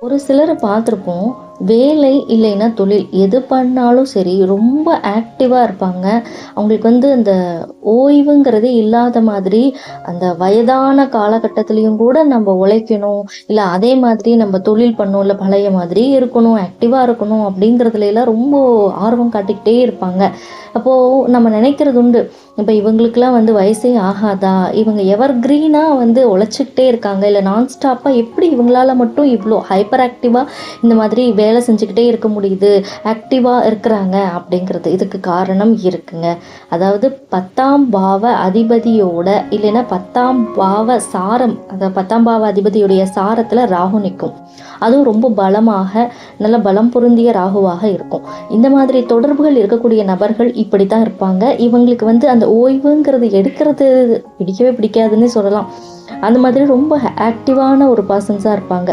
ஒரு சிலரை பார்த்துருப்போம். வேலை இல்லைன்னா தொழில் எது பண்ணாலும் சரி ரொம்ப ஆக்டிவாக இருப்பாங்க. அவங்களுக்கு வந்து அந்த ஓய்வுங்கிறதே இல்லாத மாதிரி அந்த வயதான காலகட்டத்திலையும் கூட நம்ம உழைக்கணும் இல்லை அதே மாதிரி நம்ம தொழில் பண்ணணும் இல்லை பழைய மாதிரி இருக்கணும் ஆக்டிவாக இருக்கணும் அப்படிங்கிறதுலாம் ரொம்ப ஆர்வம் காட்டிக்கிட்டே இருப்பாங்க. அப்போது நம்ம நினைக்கிறது உண்டு இப்போ இவங்களுக்கெல்லாம் வந்து வயசே ஆகாதா? இவங்க எவர் க்ரீனாக வந்து உழைச்சிக்கிட்டே இருக்காங்க இல்லை நான் ஸ்டாப்பாக எப்படி இவங்களால மட்டும் இவ்வளோ ஹைப்பர் ஆக்டிவாக இந்த மாதிரி வே வேலை செஞ்சுக்கிட்டே இருக்க முடியுது ஆக்டிவாக இருக்கிறாங்க அப்படிங்கிறது இதுக்கு காரணம் இருக்குங்க. அதாவது பத்தாம் பாவ அதிபதியோட இல்லைன்னா பத்தாம் பாவ சாரம் அந்த பத்தாம் பாவ அதிபதியுடைய சாரத்தில் ராகு நிற்கும் அதுவும் ரொம்ப பலமாக நல்ல பலம் பொருந்திய ராகுவாக இருக்கும். இந்த மாதிரி தொடர்புகள் இருக்கக்கூடிய நபர்கள் இப்படி தான் இருப்பாங்க. இவங்களுக்கு வந்து அந்த ஓய்வுங்கிறது எடுக்கிறது பிடிக்கவே பிடிக்காதுன்னு சொல்லலாம். அந்த மாதிரி ரொம்ப ஆக்டிவான ஒரு பர்சன்ஸாக இருப்பாங்க.